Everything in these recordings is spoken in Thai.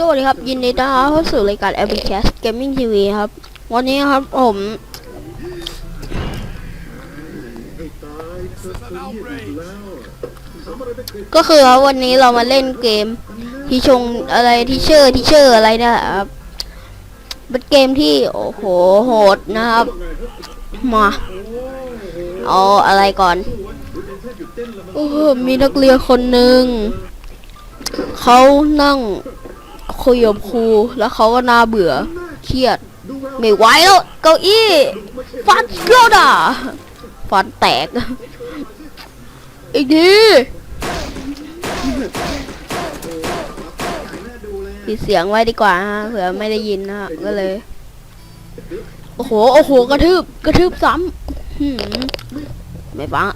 สวัสดีครับ ยินดีต้อนรับเข้าสู่รายการ a b c a s t Gaming TV ครับ วันนี้ครับผมก็คือครับวันนี้เรามาเล่นเกมที่ชงอะไรที่เชอร์ที่เชอร์อะไรนะครับเป็นเกมที่โอ้โหโหดนะครับมาเอาอะไรก่อนโอ้โหมีนักเรียนคนหนึ่งเขานั่ง คุยกับครูแล้วเขาก็น่าเบื่อเครียด ไม่ไหวแล้วเก้าอี้ฟันโยดอะฟันแตก อีกทีปิดเสียงไว้ดีกว่าฮะเผื่อไม่ได้ยินนะฮะก็เลย โอ้โห โอ้โห กระทืบ กระทืบซ้ำหืมไม่ฟัง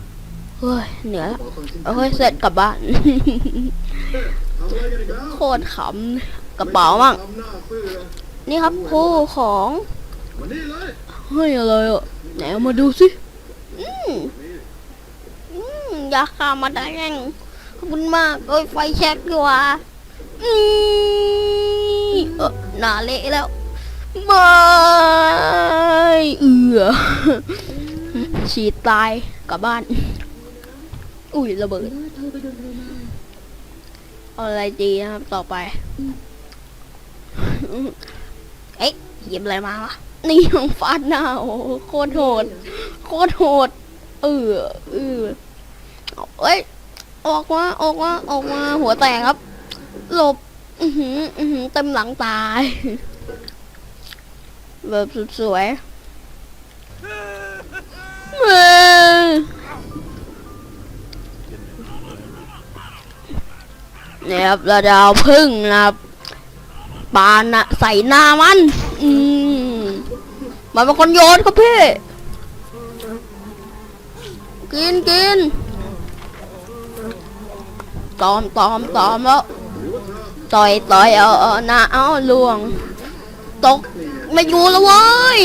เฮ้ย เหนือยแล้วเอาเฮ้ย เสร็จกลับบ้าน โคตรขำ กระเป๋ามั่งนี่ครับครูของเฮ้ยอะไรอะไหนเอามาดูสิอืมอืมอยาขามาได้ยังขอบคุณมากโอ้ยไฟแช็กดีกว่าอืมเออหนาเละแล้วไม่เอือฉีดตายกลับบ้าน อุ้ยระเบิดเอาอะไรดีนะครับต่อไป เอ๊ะหยิบอะไรมาวะ นี่ยังฟาดหน้าโอ้โคตรโหด โคตรโหด เออเออเอ้ย ออกมาออกมาออกมาหัวแตกครับ หลบ อือหือ อือหือเต็มหลังตาย แบบสุดสวยเอ้ยเนี่ยครับเราจะเอาพึ่งนะครับ ปานนะใส่หน้ามัน อืมมันเป็นคนโยนครับพี่ กินกินตอมตอมตอมแล้วต่อยต่อยเอาเอาหน้าเอาลวง ตกไม่อยู่แล้วเว้ย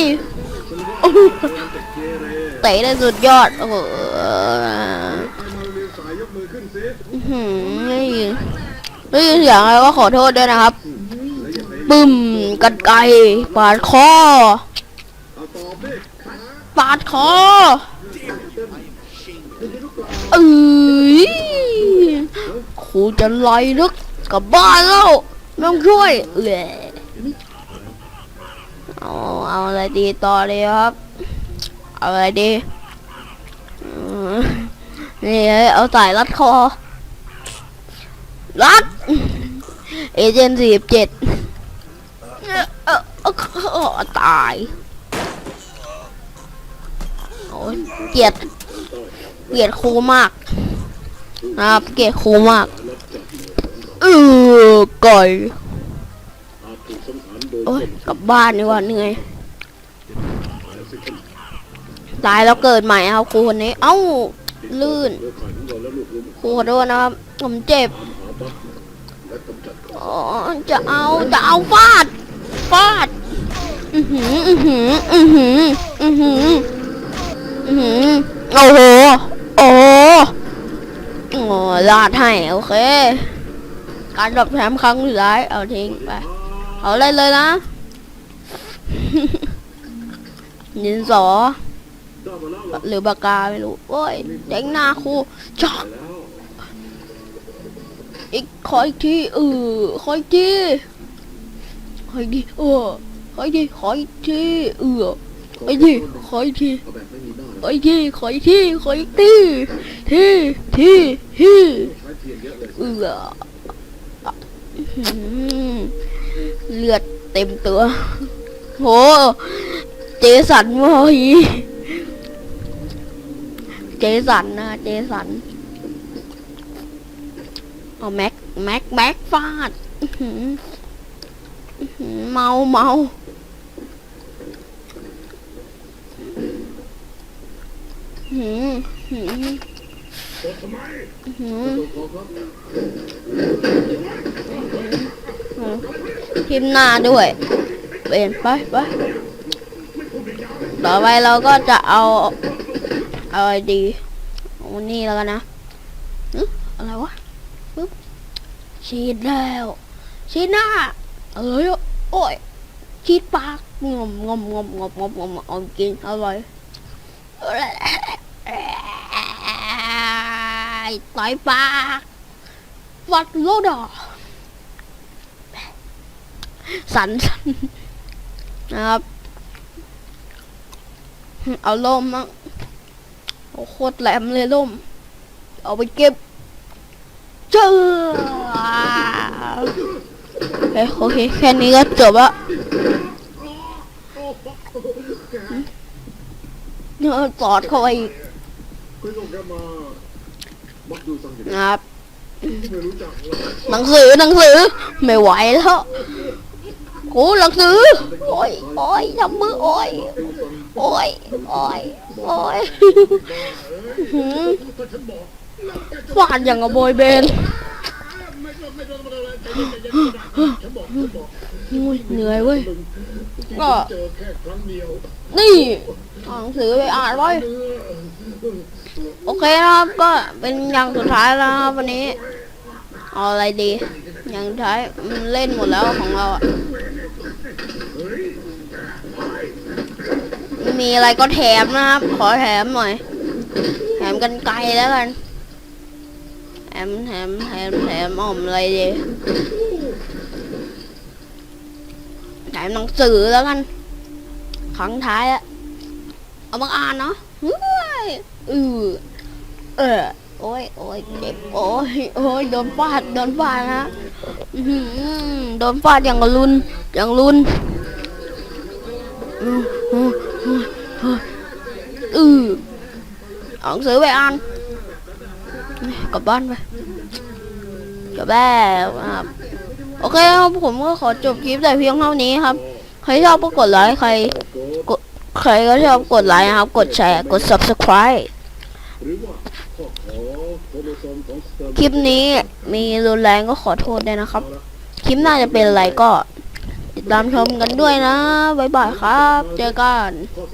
เตะได้สุดยอด โอ้โหอื้อหืนี่ได้ยินเสียงอะไรก็ขอโทษด้วยนะครับ ปึ้มกันไกรปาดคอปาดคอเอ้ยครูจะไล่นึกกลับบ้านแล้วไม่ต้องช่วยเละเอาเอาอะไรดีต่อเลยครับ เอาอะไรดีนี่เอาสายรัดคอ รัด เอเจนต์สี่สิบเจ็ด ตายโอ้ยเกลียดเกลียดครูมากนะครับเกลียดครูมากเออก่อยโอ้ยกลับบ้านดีกว่าเหนื่อยตายแล้วเกิดใหม่ครับครูคนนี้ เอ้าลื่นครูขอโทษนะครับผมเจ็บอ๋อจะเอาจะเอาฟาด ฟาด อือหือ อือหือ อือหือ อือหือ อือหือ โอ้โห โอ้โหโอ้ลาดให้ โอเค การดับแถมครั้งสุดท้าย เอาทิ้งไป เอาเลยเลยนะยินสอ หรือปากกาไม่รู้ โอ้ยเด้งหน้าครูช็อกอีกขออีกทีเออขออีกที ขออีกทีเออขออีกทีขออีกทีเออขออีกทีขออีกทีขออีกทีขออีกทีขออีกทีทีทีทีเอออื้อหือเลือดเต็มตัว โห เจสันวอยเจสันนะเจสันเอาแม็ก แม็ก แม็กฟาดอื้อหืออื้อหือ เมาเมาหือหือหือทิมหน้าด้วยเปลี่ยนไปไปต่อไปเราก็จะเอาเอาอะไรดีนี่แล้วกันนะอื้ออะไรวะฉีดแล้วฉีดหน้า เอ้ยโอ้ยชีดปากงอมงอมงอมงอมงอมงอมอมกินอร่อยต่อยปากวัดโลดอสันสันนะครับ เอาล่มมั้งโคตรแหลมเลยล่ม เอาไปเก็บเจอเอ้ย โอเค แค่นี้ก็จบละเนี่ยสอดเข้าไปอีกคุณส่งแกมามักดูสังเกตนะครับหนังสือหนังสือ ไม่ไหวแล้วโอ้หนังสือ โอ้ยโอ้ยทำมือโอ้ยโอ้ยโอ้ยโอ้ยฝันอกฟาดอย่างกับบอยเบนไม่ต้องไม่ต้องอะไรใจเย็นใจเบน เหนื่อยเว้ย ก็นี่เอาหนังสือไปอ่านไว้โอเคนะครับก็เป็นอย่างสุดท้ายแล้วครับวันนี้เอาอะไรดี อย่างสุดท้ายมันเล่นหมดแล้วของเราอะมีอะไรก็แถมนะครับ ขอแถมหน่อย แถมกันไกลแล้วกัน แถมแถมแถมแถมอ่อมอะไรดีแถมหนังสือแล้วกันครั้งท้ายอะเอามาอ่านเนาะเฮ้ยอือเออโอ้ยโอ้ยเจ็บโอ้ยโอ้ยโดนฟาดโดนฟาดนะอือหือโดนฟาดอย่างรุนอย่างรุนอืออออืออือเอาหนังสือไปอ่าน กลับบ้านไปกลับบ้านครับโอเคครับผมก็ขอจบคลิปแต่เพียงเท่านี้ครับ ใครชอบก็กดไลค์ใครใครก็ชอบกดไลค์นะครับ กดแชร์กด subscribe ครต์คลิปนี้มีรุนแรงก็ขอโทษด้วยนะครับ คลิปหน้าจะเป็นอะไรก็ ติดตามชมกันด้วยนะ บ๊ายบายครับ เจอกัน